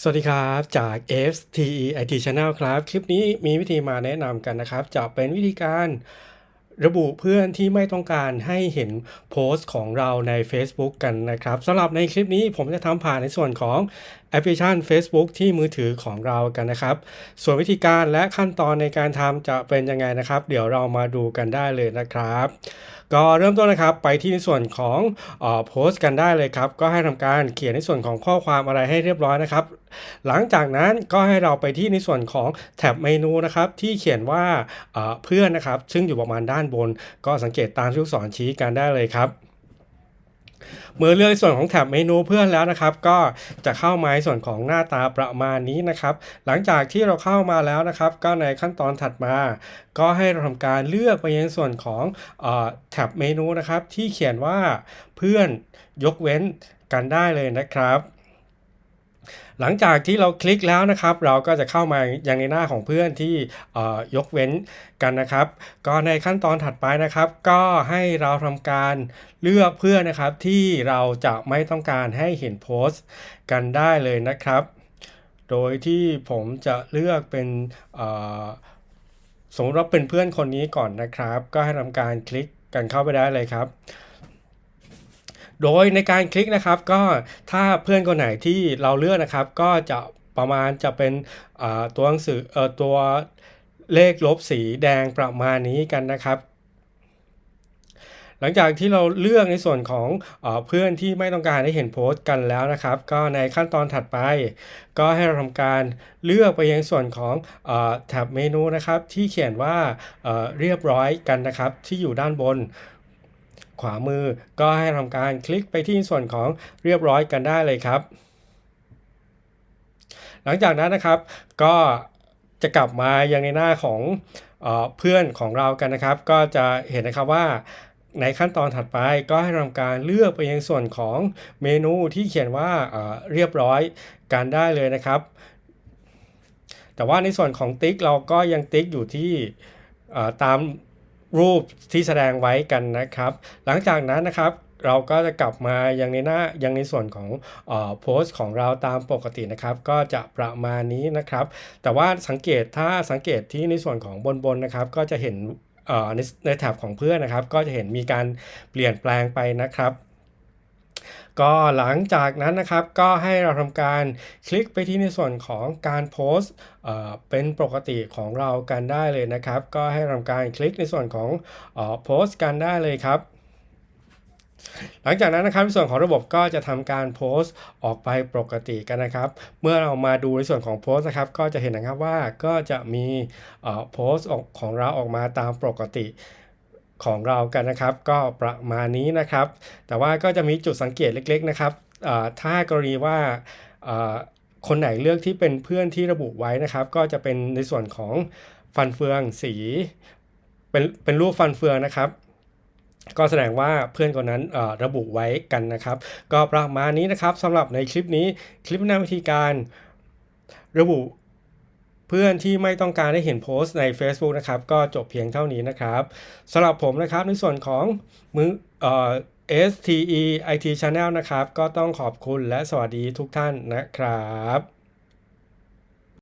สวัสดีครับจาก FTE IT Channel ครับ คลิปนี้มีวิธีมาแนะนำกันนะครับ จะเป็นวิธีการระบุเพื่อนที่ไม่ต้องการให้เห็นโพสต์ของเราใน Facebook กันนะครับสำหรับในคลิปนี้ผมจะทำผ่านในส่วนของแอปพลิเคชัน Facebook ที่มือถือของเรากันนะครับ ส่วนวิธีการและขั้นตอนในการทำจะเป็นยังไงนะครับ เดี๋ยวเรามาดูกันได้เลยนะครับ ก็เริ่มต้นนะครับไปที่ในส่วนของเออโพสต์กันได้เลยครับ ก็ให้ทำการเขียนในส่วนของข้อความอะไรให้เรียบร้อยนะครับ หลังจากนั้นก็ให้เราไปที่ในส่วนของแท็บเมนูนะครับที่เขียนว่าเพื่อนนะครับ ซึ่งอยู่ประมาณด้านบน ก็สังเกตตามที่ลูกศรชี้กันได้เลยครับเมื่อเลือกส่วนของแท็บเมนูเพื่อนแล้วนะครับ ก็จะเข้ามาในส่วนของหน้าตาประมาณนี้นะครับ หลังจากที่เราเข้ามาแล้วนะครับ ก็ในขั้นตอนถัดมา ก็ให้เราทำการเลือกไปยังส่วนของแท็บเมนูนะครับ ที่เขียนว่าเพื่อนยกเว้นกันได้เลยนะครับ หลังจากที่เราคลิกแล้วนะครับ เราก็จะเข้ามายังในหน้าของเพื่อนที่เอ่ยกเว้นกันนะครับ ก็ในขั้นตอนถัดไปนะครับ ก็ให้เราทำการเลือกเพื่อนนะครับที่เราจะไม่ต้องการให้เห็นโพสต์กันได้เลยนะครับ โดยที่ผมจะเลือกเป็นสมมติว่าเป็นเพื่อนคนนี้ก่อนนะครับ ก็ให้ทำการคลิกกันเข้าไปได้เลยครับ โดยในการคลิกนะครับก็ถ้าเพื่อนคนไหนที่เราเลือกนะครับ ก็จะประมาณจะเป็นตัวหนังสืออตัวเลขลบสีแดงประมาณนี้กันนะครับ หลังจากที่เราเลือกในส่วนของเอเพื่อนที่ไม่ต้องการให้เห็นโพสต์กันแล้วนะครับ ก็ในขั้นตอนถัดไป ก็ให้เราทำการเลือกไปยังส่วนของอแท็บเมนูนะครับ ที่เขียนว่าเอ่อเรียบร้อยกันนะครับ ที่อยู่ด้านบน ขวามือก็ให้ทำการคลิกไปที่ส่วนของเรียบร้อยกันได้เลยครับ หลังจากนั้นนะครับก็จะกลับมายังในหน้าของเออเพื่อนของเรากันนะครับ ก็จะเห็นนะครับว่าในขั้นตอนถัดไปก็ให้ทำการเลือกไปยังส่วนของเมนูที่เขียนว่าเออเรียบร้อยกันได้เลยนะครับ แต่ว่าในส่วนของติ๊กเราก็ยังติ๊กอยู่ที่ตาม รูปที่แสดงไว้กันนะครับ หลังจากนั้นนะครับเราก็จะกลับมายังในหน้ายังในส่วนของเอ่อโพสต์ของเราตามปกตินะครับ ก็จะประมาณนี้นะครับ แต่ว่าสังเกตถ้าสังเกตที่ในส่วนของบนบนะครับ ก็จะเห็นเอ่อในในแถบของเพื่อนนะครับ ก็จะเห็นมีการเปลี่ยนแปลงไปนะครับ ก็หลังจากนั้นนะครับก็ให้เราทำการคลิกไปที่ในส่วนของการโพสต์เอ่อเป็นปกติของเรากันได้เลยนะครับ ก็ให้ทำการคลิกในส่วนของเอ่อโพสต์กันได้เลยครับหลังจากนั้นนะครับในส่วนของระบบก็จะทำการโพสต์ออกไปปกติกันนะครับ เมื่อเรามาดูในส่วนของโพสต์นะครับ ก็จะเห็นนะครับว่าก็จะมีเอ่อโพสต์ของเราออกมาตามปกติ ของเรากันนะครับ ก็ประมาณนี้นะครับ แต่ว่าก็จะมีจุดสังเกตเล็กๆนะครับถ้ากรณีว่าคนไหนเลือกที่เป็นเพื่อนที่ระบุไว้นะครับ ก็จะเป็นในส่วนของฟันเฟืองสี เป็นเป็นรูปฟันเฟืองนะครับ ก็แสดงว่าเพื่อนคนนั้นระบุไว้กันนะครับ ก็ประมาณนี้นะครับสำหรับในคลิปนี้คลิปแนะนำวิธีการระบุ พื่อนที่ไม่ต้องการได้เห็นโพสต์ใน Facebook นะครับ ก็จบเพียงเท่านี้นะครับสำหรับผมนะครับในส่วนของมือเอ่อ STE IT Channel นะครับ ก็ต้องขอบคุณและสวัสดีทุกท่านนะครับ